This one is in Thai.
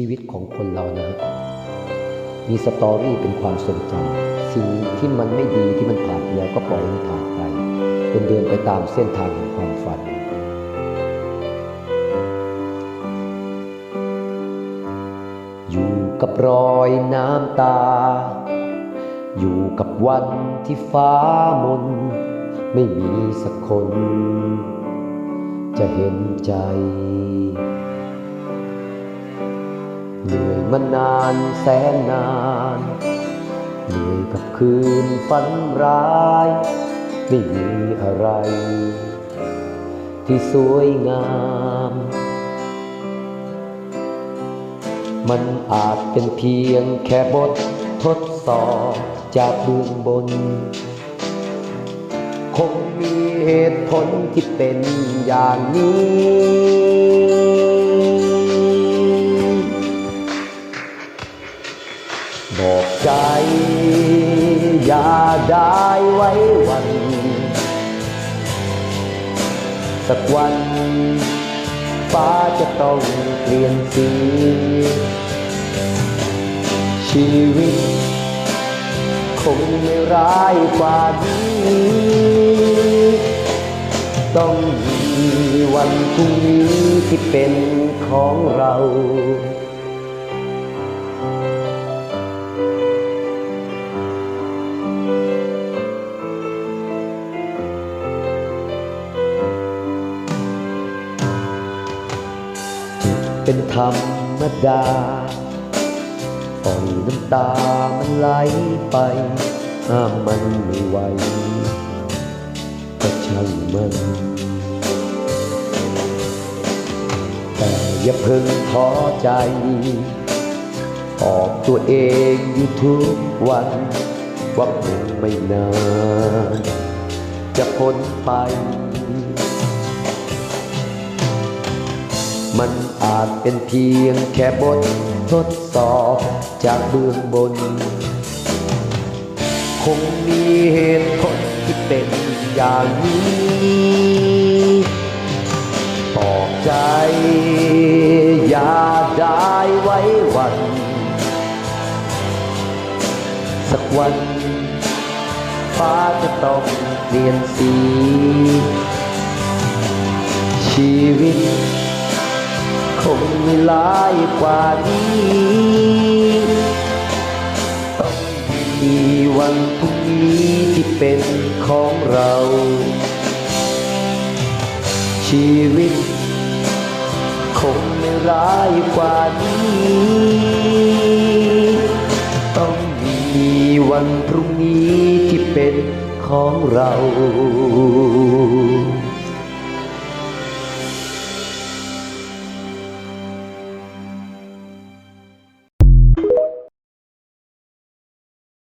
ชีวิตของคนเรานะ มีสตอรี่เป็นความทรงจำสิ่งที่มันไม่ดีที่มันผ่านไปแล้วก็ปล่อยมันผ่านไปจนเดินไปตามเส้นทางแห่งความฝัน อยู่กับรอยน้ำตา อยู่กับวันที่ฟ้ามน ไม่มีสักคน จะเห็นใจ เหนื่อยมานานแสนนานเหนื่อยกับคืนฝันร้ายไม่มีอะไร ที่สวยงาม มันอาจเป็นเพียงแค่บททดสอบจากเบื้องบน คงมีเหตุผลที่เป็นอย่างนี้ บอกใจ อย่าได้ไว้วัน สักวันฟ้าจะต้องเปลี่ยนสี ชีวิต คงไม่ร้ายกว่านี้ต้องมีวันพรุ่งนี้ที่เป็นของเรา เป็นธรรมดาปล่อยน้ำตามันไหลไปห้ามมันไม่ไหวก็ช่างมัน แต่อย่าเพิ่งท้อใจออกตัวเองอยู่ทุกวัน ว่าคงไม่นานจะพ้นไป มันอาจเป็นเพียงแค่บททดสอบจากเบื้องบน คงมีเหตุผลที่เป็นอย่างนี้บอกใจ อย่าได้ไว้วัน สักวัน ฟ้าจะต้องเปลี่ยนสี ชีวิต ร้ายกว่านี้ต้องมีวันพรุ่งนี้ที่เป็นของเรา ชีวิต คงไม่ร้ายกว่านี้ต้องมีวันพรุ่งนี้ที่เป็นของเรา